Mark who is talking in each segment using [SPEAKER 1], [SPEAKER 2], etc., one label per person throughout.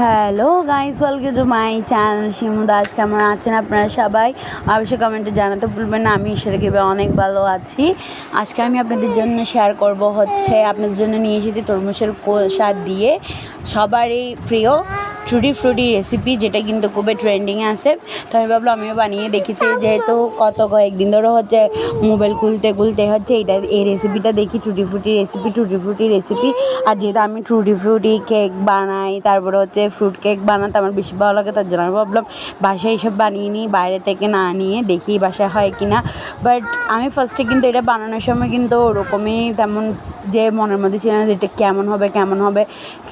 [SPEAKER 1] Hello guys, welcome to my channel Shimu Das. কেমন আছেন আপনারা সবাই? অবশ্যই কমেন্টে জানাতে ভুলবেন না, আমি সেটা কেবে অনেক ভালো আছি। আজকে আমি আপনাদের জন্য শেয়ার করব হচ্ছে, আপনাদের জন্য নিয়ে এসেছি তরমুজের কোষা দিয়ে সবারই প্রিয় ট্রুটি ফ্রুটি রেসিপি যেটা কিন্তু খুবই ট্রেন্ডিংয়ে আছে। তো আমি ভাবলাম, আমিও বানিয়ে দেখেছি যেহেতু কত কয়েকদিন ধরে হচ্ছে মোবাইল খুলতে খুলতে হচ্ছে এটা এই রেসিপিটা দেখি টুটি ফ্রুটি রেসিপি টুটি ফ্রুটি রেসিপি আর যেহেতু আমি টুটি ফ্রুটি কেক বানাই, তারপরে হচ্ছে ফ্রুট কেক বানাতে আমার বেশি ভালো লাগে, তার জন্য আমি ভাবলাম, বাসায় এইসব বানিয়ে নিই, বাইরে থেকে না নিয়ে দেখি বাসায় হয় কি না বাট আমি ফার্স্টে কিন্তু এটা বানানোর সময় কিন্তু ওরকমই তেমন যে মনের মধ্যে ছিল না যে এটা কেমন হবে কেমন হবে।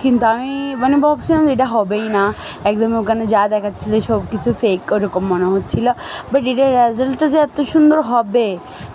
[SPEAKER 1] কিন্তু আমি মানে ভাবছিলাম যে এটা হবেই না। একদম ওখানে যা দেখাচ্ছিলো সব কিছু ফেক ওরকম মনে হচ্ছিল। বাট এটার রেজাল্টটা যে এত সুন্দর হবে,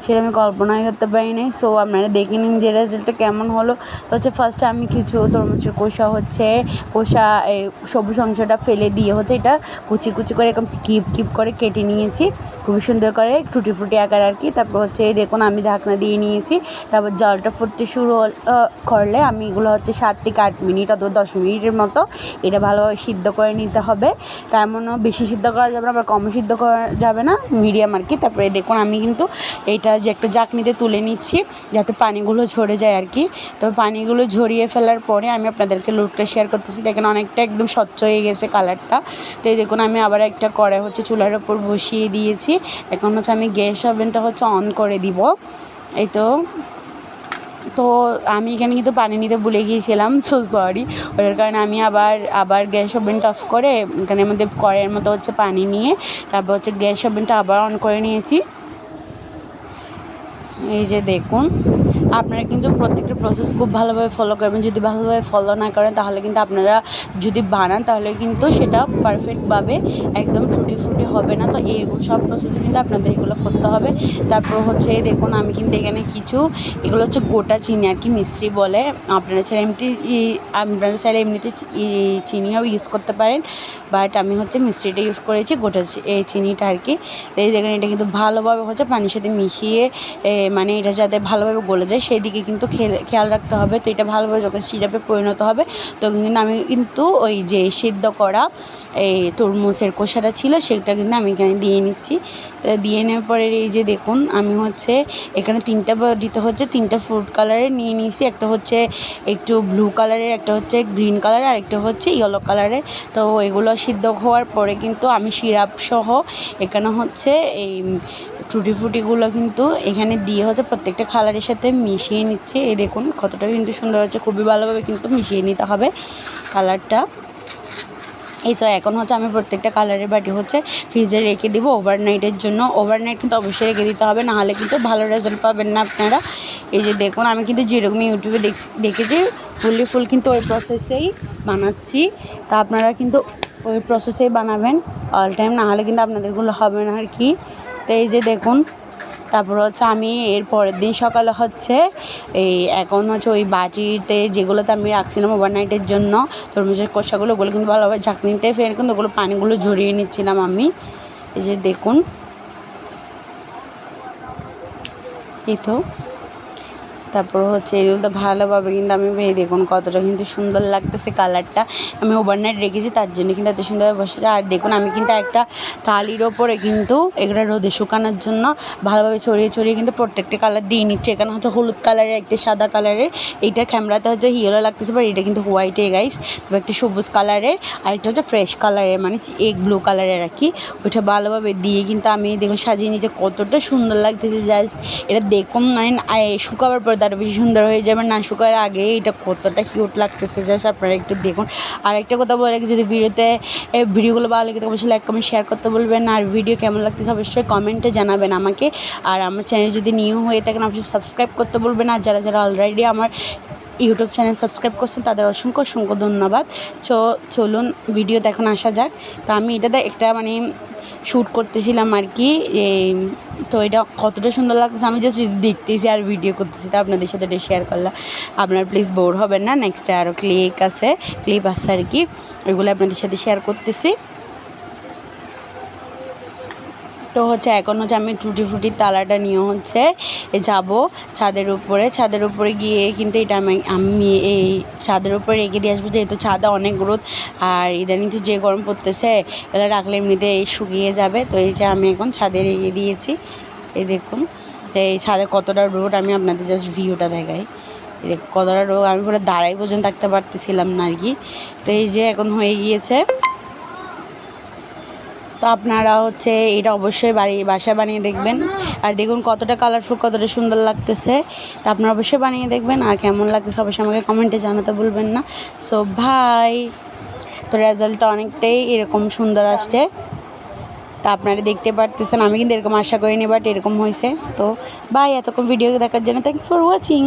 [SPEAKER 1] সেটা আমি কল্পনাই করতে পারিনি। সো আপনারা দেখে নিন যে রেজাল্টটা কেমন হলো। তো হচ্ছে ফার্স্টে আমি কিছু তরমুজের কোষা হচ্ছে, কোষা এই সবুজ অংশটা ফেলে দিয়ে হচ্ছে এটা কুচি কুচি করে এরকম কিপ কিপ করে কেটে নিয়েছি। খুবই সুন্দর করে টুটি ফুটি আকার আর কি। তারপর হচ্ছে, দেখুন আমি ঢাকনা দিয়ে নিয়েছি। তারপর জলটা ফুটতে শুরু আহ, করলে আমি এগুলো হচ্ছে সাত থেকে আট মিনিট অথবা দশ মিনিটের মতো এটা ভালোভাবে সিদ্ধ করে নিতে হবে। তেমনও বেশি সিদ্ধ করা যাবে না আবার কম সিদ্ধ করা যাবে না মিডিয়াম আর কি। তারপরে দেখুন আমি কিন্তু এইটা যে একটা জাকনিতে তুলে নিচ্ছি যাতে পানিগুলো ঝরে যায় আর কি। তো পানিগুলো ঝরিয়ে ফেলার পরে আমি আপনাদেরকে লুটটা শেয়ার করতেছি। দেখেন অনেকটা একদম স্বচ্ছ হয়ে গেছে কালারটা তো এই দেখুন আমি আবার একটা কড়াই হচ্ছে চুলার ওপর বসিয়ে দিয়েছি। এখন হচ্ছে আমি গ্যাস ওভেনটা হচ্ছে অন করে দিব। এই তো তো আমি এখানে কিন্তু পানি নিতে ভুলে গিয়েছিলাম সো সরি ওটার কারণে আমি আবার আবার গ্যাস ওভেনটা অফ করে এখানে মধ্যে কড়াইয়ের মতো হচ্ছে পানি নিয়ে তারপর হচ্ছে গ্যাস ওভেনটা আবার অন করে নিয়েছি। এই যে দেখুন। আপনারা কিন্তু প্রত্যেকটা প্রসেস খুব ভালোভাবে ফলো করবেন। যদি ভালোভাবে ফলো না করেন, তাহলে কিন্তু আপনারা যদি বানান, তাহলে কিন্তু সেটা পারফেক্টভাবে একদম টুটি ফুটি হবে না। তো এই সব প্রসেসে কিন্তু আপনাদের এগুলো করতে হবে। তারপর হচ্ছে, দেখুন, আমি কিন্তু এখানে কিছু, এগুলো হচ্ছে গোটা চিনি আর কি মিস্ত্রি বলে। আপনারা চাইলে এমনি আপনারা চাইলে এমনিতে চিনিও ইউজ করতে পারেন। বাট আমি হচ্ছে মিস্ত্রিটা ইউজ করেছি, গোটা এই চিনিটা আর কি। এই দেখেন, এটা কিন্তু ভালোভাবে হচ্ছে পানির সাথে মিশিয়ে মানে এটা যাতে ভালোভাবে গলে যায় সেই দিকে কিন্তু খেয়াল রাখতে হবে। তো এটা ভালোভাবে যখন সিরাপে পরিণত হবে, তখন কিন্তু আমি কিন্তু ওই যে সিদ্ধ করা এই তরমুজের কোষাটা ছিল, সেটা কিন্তু আমি এখানে দিয়ে নিচ্ছি। তো দিয়ে নেওয়ার পরে এই যে দেখুন, আমি হচ্ছে এখানে তিনটা দিতে হচ্ছে, তিনটা ফ্রুট কালারের নিয়ে নিয়েছি। একটা হচ্ছে একটু ব্লু কালারের একটা হচ্ছে গ্রিন কালারের আর একটা হচ্ছে ইয়েলো কালারের তো এগুলো সিদ্ধ হওয়ার পরে কিন্তু আমি সিরাপ সহ এখানে হচ্ছে এই ফুটিগুলো কিন্তু এখানে দিয়ে হচ্ছে প্রত্যেকটা কালারের সাথে মিশিয়ে নিচ্ছে। এই দেখুন, কতটা কিন্তু সুন্দর হচ্ছে, খুবই ভালোভাবে কিন্তু মিশিয়ে নিতে হবে কালারটা এই তো এখন হচ্ছে আমি প্রত্যেকটা কালারের বাটি হচ্ছে ফ্রিজে রেখে দিব ওভারনাইটের জন্য। ওভারনাইট কিন্তু অবশ্যই রেখে দিতে হবে নাহলে কিন্তু ভালো রেজাল্ট পাবেন না আপনারা। এই যে দেখুন, আমি কিন্তু যেরকম ইউটিউবে দেখ- দেখেছি, ফুললি ফুল কিন্তু ওই প্রসেসেই বানাচ্ছি। তা আপনারা কিন্তু ওই প্রসেসেই বানাবেন অল টাইম নাহলে কিন্তু আপনাদেরগুলো হবে না আর কি। তো এই যে দেখুন, তারপর হচ্ছে আমি এর পরের দিন সকালে হচ্ছে এই এখন হচ্ছে ওই বাটিতে যেগুলোতে আমি রাখছিলাম ওভারনাইটের জন্য, তরমুজের কষাগুলো, ওগুলো কিন্তু ভালোভাবে ঝাঁকনিতে ফের কিন্তু ওগুলো পানিগুলো ঝরিয়ে নিচ্ছিলাম আমি। এই যে দেখুন। এই তো। তারপর হচ্ছে এগুলো তো ভালোভাবে কিন্তু আমি ভেবে দেখুন কতটা কিন্তু সুন্দর লাগতেছে কালারটা। আমি ওভারনাইট রেখেছি, তার জন্য কিন্তু এত সুন্দরভাবে বসেছে। আর দেখুন, আমি কিন্তু একটা থালির ওপরে কিন্তু এগুলো রোদে শুকানোর জন্য ভালোভাবে ছড়িয়ে ছড়িয়ে কিন্তু প্রত্যেকটা কালার দিয়ে নিচ্ছে। এখানে হচ্ছে হলুদ কালারের, একটা সাদা কালারের, এইটা ক্যামেরাতে হচ্ছে ইয়েলো লাগতেছে বাট এটা কিন্তু হোয়াইটে গাইস তবে একটা সবুজ কালারের, আর একটা হচ্ছে ফ্রেশ কালারের মানে এক ব্লু কালারের আর কি। ওইটা ভালোভাবে দিয়ে কিন্তু আমি দেখুন সাজিয়ে নিচে কতটা সুন্দর লাগতেছে জাস্ট এটা দেখুন মানে শুকাবার পর তার বেশি সুন্দর হয়ে যাবে। না, শুকার আগে এটা কতটা কিউট লাগতেছে জাস্ট আপনারা একটু দেখুন। আর একটা কথা বলে যদি ভিডিওতে ভিডিওগুলো ভালো লাগে তো অবশ্যই লাইক কমেন্ট শেয়ার করতে বলবেন আর ভিডিও কেমন লাগতেছে, অবশ্যই কমেন্টে জানাবেন আমাকে। আর আমার চ্যানেল যদি নিউ হয়ে থাকেন, অবশ্যই সাবস্ক্রাইব করতে বলবেন আর যারা যারা অলরেডি আমার ইউটিউব চ্যানেল সাবস্ক্রাইব করছেন, তাদের অসংখ্য অসংখ্য ধন্যবাদ। চো, চলুন ভিডিও এখন আসা যাক। তো আমি এটাতে একটা মানে শ্যুট করতেছিলাম আর কি তো এটা কতটা সুন্দর লাগছে আমি জাস্ট দেখতেছি আর ভিডিও করতেছি, তো আপনাদের সাথে এটা শেয়ার করলাম। আপনার প্লিজ বোর হবেন না নেক্সটে আরও ক্লিক আছে ক্লিপ আছে আর কি, ওইগুলো আপনাদের সাথে শেয়ার করতেছি। তো হচ্ছে এখন হচ্ছে আমি টুটি ফুটির তালাটা নিয়ে হচ্ছে যাব ছাদের উপরে। ছাদের উপরে গিয়ে কিন্তু এটা আমি আমি এই ছাদের উপরে রেখে দিয়ে আসব যেহেতু ছাদে অনেক রোদ আর ইদানিং তো যে গরম পড়তেছে এটা রাখলে এমনিতে এই শুকিয়ে যাবে। তো এই যে আমি এখন ছাদে রেখে দিয়েছি। এই দেখুন, তো এই ছাদে কতটা রোদ আমি আপনাদের জাস্ট ভিউটা দেখাই। কতটা রোগ আমি পুরো দাঁড়াই পর্যন্ত থাকতে পারতেছিলাম না আর কি। তো এই যে এখন হয়ে গিয়েছে। তো আপনারা হচ্ছে এটা অবশ্যই বাড়ি, বাসায় বানিয়ে দেখবেন। আর দেখুন কতটা কালারফুল কতটা সুন্দর লাগতেছে। তো আপনারা অবশ্যই বানিয়ে দেখবেন। আর কেমন লাগতেছে অবশ্যই আমাকে কমেন্টে জানাতে ভুলবেন না। সো ভাই তো রেজাল্টটা অনেকটাই এরকম সুন্দর আসছে। তা আপনারা দেখতে পারতেছেন। আমি কিন্তু এরকম আশা করিনি বাট এরকম হয়েছে। তো বাই এতক্ষণ ভিডিও দেখার জন্য থ্যাংকস ফর ওয়াচিং